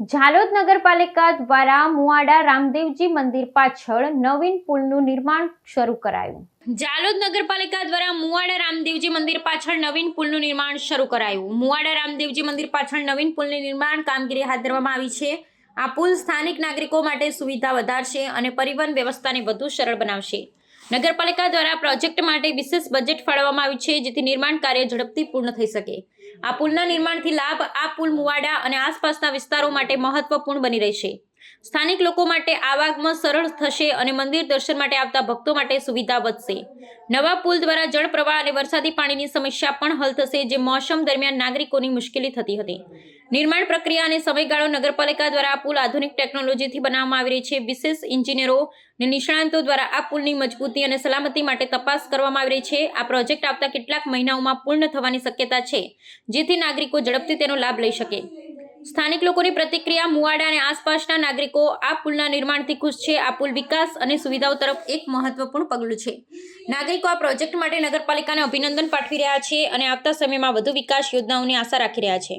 ઝાલોદ નગરપાલિકા દ્વારા મુવાડા રામદેવજી મંદિર પાછળ નવીન પુલનું નિર્માણ શરૂ કરાયું. ઝાલોદ નગરપાલિકા દ્વારા મુવાડા રામદેવજી મંદિર પાછળ નવીન પુલનું નિર્માણ શરૂ કરાયું. મુવાડા રામદેવજી મંદિર પાછળ નવીન પુલની નિર્માણ કામગીરી હાથ ધરવામાં આવી છે. આ પુલ સ્થાનિક નાગરિકો માટે સુવિધા વધારશે અને પરિવહન વ્યવસ્થાને વધુ સરળ બનાવશે. નગરપાલિકા દ્વારા પ્રોજેક્ટ માટે વિશેષ બજેટ ફાળવવામાં આવ્યું છે, જેથી નિર્માણ કાર્ય ઝડપથી પૂર્ણ થઈ શકે. આ પુલના નિર્માણથી લાભ આ પુલ મુવાડા અને આસપાસના વિસ્તારો માટે મહત્વપૂર્ણ બની રહેશે. સ્થાનિક લોકો માટે આવાગમન સરળ થશે અને મંદિર દર્શન માટે આવતા ભક્તો માટે સુવિધા વધશે. નવા પુલ દ્વારા જળ પ્રવાહ અને વરસાદી પાણીની સમસ્યા પણ હલ થશે, જે મોસમ દરમિયાન નાગરિકોની મુશ્કેલી થતી હતી. નિર્માણ પ્રક્રિયા અને સમયગાળો નગરપાલિકા દ્વારા આ પુલ આધુનિક ટેકનોલોજીથી બનાવવામાં આવી રહી છે. વિશેષ ઇન્જિનિયરો અને નિષ્ણાંતો દ્વારા આ પુલની મજબૂતી અને સલામતી માટે તપાસ કરવામાં આવી રહી છે. આ પ્રોજેક્ટ આવતા કેટલાક મહિનાઓમાં પૂર્ણ થવાની શક્યતા છે, જેથી નાગરિકો ઝડપથી તેનો લાભ લઈ શકે. સ્થાનિક લોકોની પ્રતિક્રિયા, મુવાડા અને આસપાસના નાગરિકો આ પુલના નિર્માણથી ખુશ છે. આ પુલ વિકાસ અને સુવિધાઓ તરફ એક મહત્વપૂર્ણ પગલું છે. નાગરિકો આ પ્રોજેક્ટ માટે નગરપાલિકાને અભિનંદન પાઠવી રહ્યા છે અને આવતા સમયમાં વધુ વિકાસ યોજનાઓની આશા રાખી રહ્યા છે.